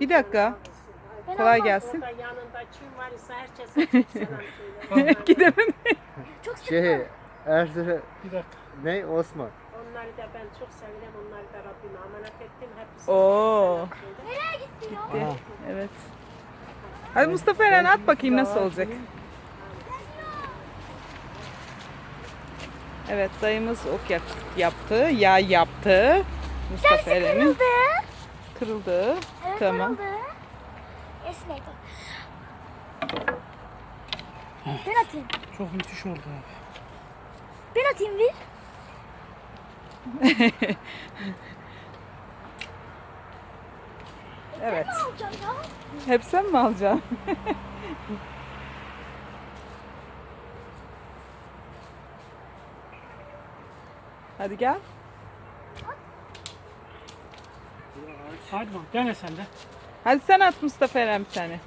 Bir dakika. Ben Kolay gelsin. Orada yanında kim var ise herkese çok selam söyle. Gidelim. Çok. Şey, Erzurum, Bir dakika. ne Osman? Onları da ben çok seviyorum. Onları da Rabbime emanet ettim. Hepsine Oo. selam söyle. Nereye gitti ya? Evet. Hadi Mustafa Eren at bakayım nasıl olacak. Evet dayımız ok yak- yaptı. Yağ yaptı. Mustafa Eren'in Kırıldı. Kırıldı. Evet Tamam. kırıldı. Esnek. Ben atayım. Çok müthiş oldu abi. Ben atayım bir. Evet. Ne alacağım ya? Hep sen mi alacaksın? Hadi gel. Hadi bak dene sen de. Hadi sen at Mustafa Eren bir tane.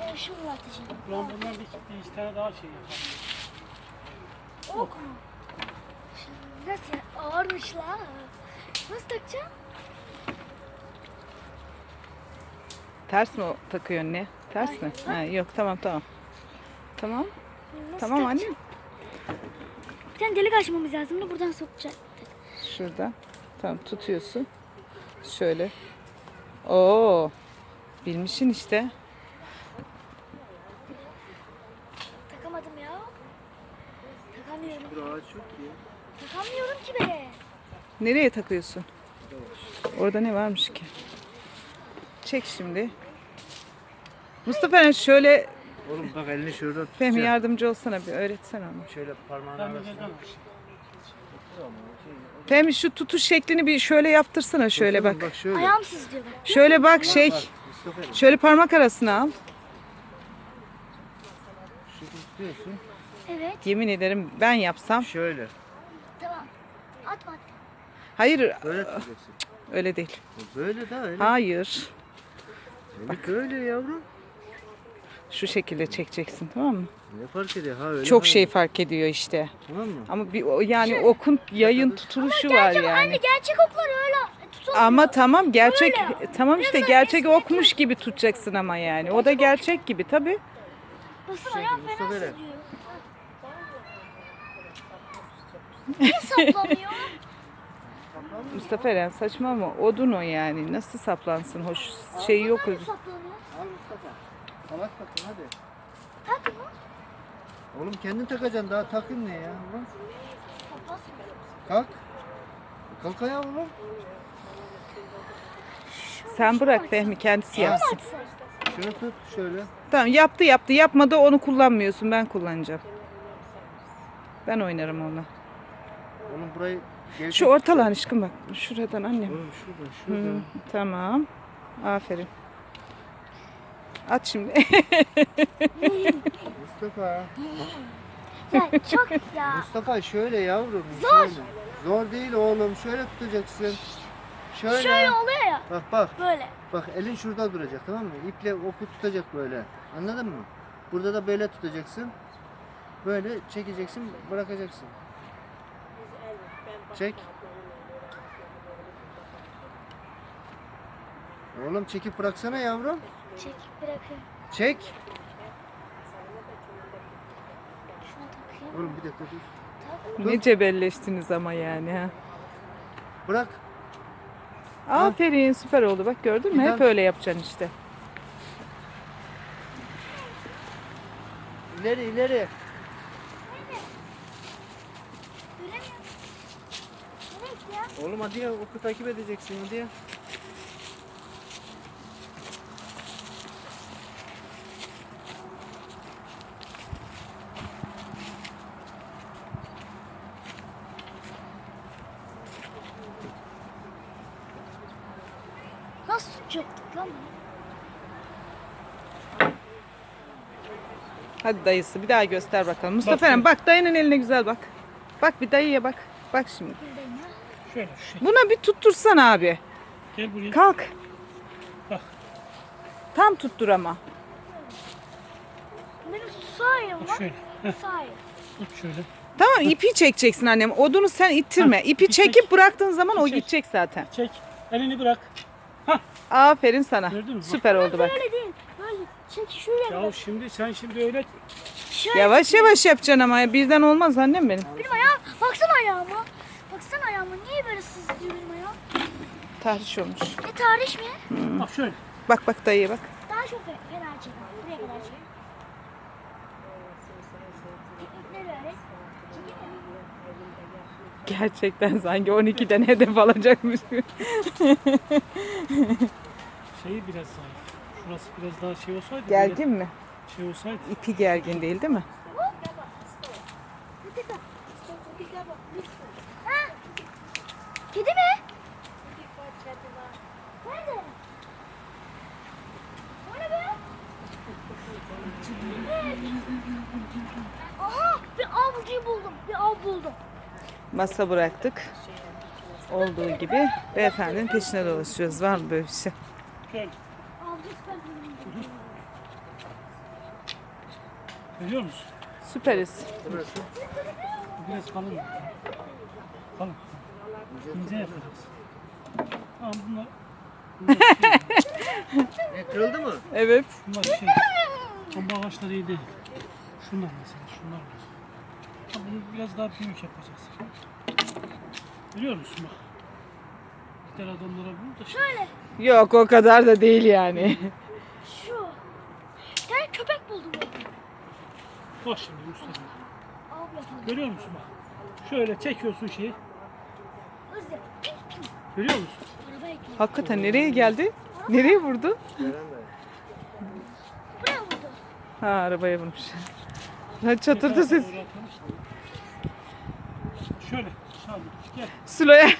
Ben şunu atacağım. Ulan bunlar bir, bir iki tane daha şey yapar. Ok Nasıl ya? Ağırmış la. Nasıl takacağım? Ters mi o takıyor ne? Ters mi? Ha, yok tamam tamam. Tamam. Nasıl Tamam anne. takacağım? Bir tane delik açmamız lazım da buradan sokacak. Şurada. Tamam tutuyorsun. Şöyle. Oo. Bilmişsin işte. Takamadım ya. Takamıyorum. Daha çok iyi. Takamıyorum ki be. Nereye takıyorsun? Orada ne varmış ki? Çek şimdi. Mustafa Eren şöyle Oğlum bak elini şurada Fehmi tutacaksın. yardımcı olsana bir öğretsen onu. Şöyle parmağını arasına. Fehmi şu tutuş şeklini bir şöyle yaptırsana şöyle bak. Bak şöyle. Ayağım sızlıyor bak. Şöyle bak şey. Bak Şöyle parmak arasına al. şu tutuyorsun. Evet. Yemin ederim ben yapsam. Şöyle. Tamam. Atma atma. Hayır Böyle tutacaksın. öyle değil. Böyle de öyle. Hayır. Bak. Böyle yavrum. Şu şekilde çekeceksin tamam mı? Ne fark ediyor? Ha öyle. Çok ha şey öyle. fark ediyor işte. Tamam mı? Ama bir o- yani okun yayın tutuluşu var Gerçek yani. anne gerçek oklar öyle tutulmuyor. Ama tamam gerçek Öyle. tamam işte Biraz gerçek okmuş gibi tutacaksın ama yani. O da gerçek gibi tabii. Basın Şey, ayağım fena sızlıyor. Niye saplamıyor? Mustafa Eren saçma ama odun o yani. Nasıl saplansın? Hoş şey yok. Saplanıyor? Al bakayım hadi. Tak mı? Oğlum kendin takacaksın daha takın ne ya? Kalk. Kalk ayağa oğlum. Sen bırak Fehmi kendisi yapsın. Şunu tut şöyle. Tamam yaptı yaptı. Yapmadı onu kullanmıyorsun. Ben kullanacağım. Ben oynarım onunla. Oğlum burayı gel. Şu ortalan aşkım bak. Şuradan annem. Oğlum şurada şurada. Hı, tamam. Aferin. At şimdi. Mustafa. Ya çok ya. Mustafa şöyle yavrum. Zor. Şöyle. Zor değil oğlum. Şöyle tutacaksın. Şöyle. Şöyle oluyor ya. Bak bak. Böyle. Bak elin şurada duracak tamam mı? İple oku tutacak böyle. Anladın mı? Burada da böyle tutacaksın. Böyle çekeceksin, bırakacaksın. Çek. Oğlum çekip bıraksana yavrum. Çek. Şuna takayım. Oğlum bir dakika dur. ne cebelleştiniz ama yani ha. Bırak. Aferin süper oldu bak gördün mü? Hep öyle yapacaksın işte. İleri ileri. Oğlum hadi ya oku takip edeceksin hadi ya. Nasıl tutacaktık lan? Hadi dayısı bir daha göster bakalım. Mustafa. Eren bak dayının eline güzel bak. Bak bir dayıya bak. Bak şimdi. Şöyle şey. Buna bir tuttursan abi. Gel buraya. Kalk. Bak. Tam tuttur ama. Benim sağ elim var. şöyle. Sağ elim. Tut şöyle. Tamam ipi çekeceksin annem. Odunu sen ittirme. Ha, İpi ipi çekip çek. bıraktığın zaman o çek. gidecek zaten. Çek. Elini bırak. Aferin sana. Gördün mü? Bak. Süper oldu bak. Böyle değil. Böyle çek şuraya. Ya şimdi sen şimdi öyle Şöyle. Yavaş yavaş yapacaksın ama birden olmaz annem benim. Benim ayağım. Baksana ayağıma. Baksana ayağıma. Niye böyle sızlıyor benim ayağım? Tarih olmuş. Ne tarih mi? bak şöyle. Bak bak dayıya bak. Daha çok fena çek. Buraya kadar çek. İpleri öyle. Gerçekten sanki 12'den hedef alacakmış. Şeyi biraz daha. Şurası biraz daha şey olsaydı. Gergin mi? Şey olsaydı. İpi gergin değil değil mi? Kedi mi? Nerede? O ne be? Aha bir avcıyı buldum. Bir av buldum. Masa bıraktık. Olduğu gibi beyefendinin peşine dolaşıyoruz. Var mı böyle bir şey? Görüyor musun? Süperiz. Bu biraz kalın. Kalın. İnce yapacaksın. Tamam bunlar, E, kırıldı mı? Evet. bunlar şey. Bomba ağaçları iyi değil. Şunlar mesela. Şunlar var. Bunu biraz daha büyük yapacağız. Görüyor musun bak. Gider adamlara vur da. Şöyle Yok o kadar da değil yani. şu. Bir tane köpek buldum. Bak şimdi yapalım. Görüyor musun bak. Şöyle çekiyorsun şeyi. Hızlı. Görüyor musun? Hakikaten nereye geldi? Nereye vurdu? Buraya vurdu. Ha arabaya vurmuş. Çatırtı ses. Şöyle. Şöyle. Gel. Sülo'ya.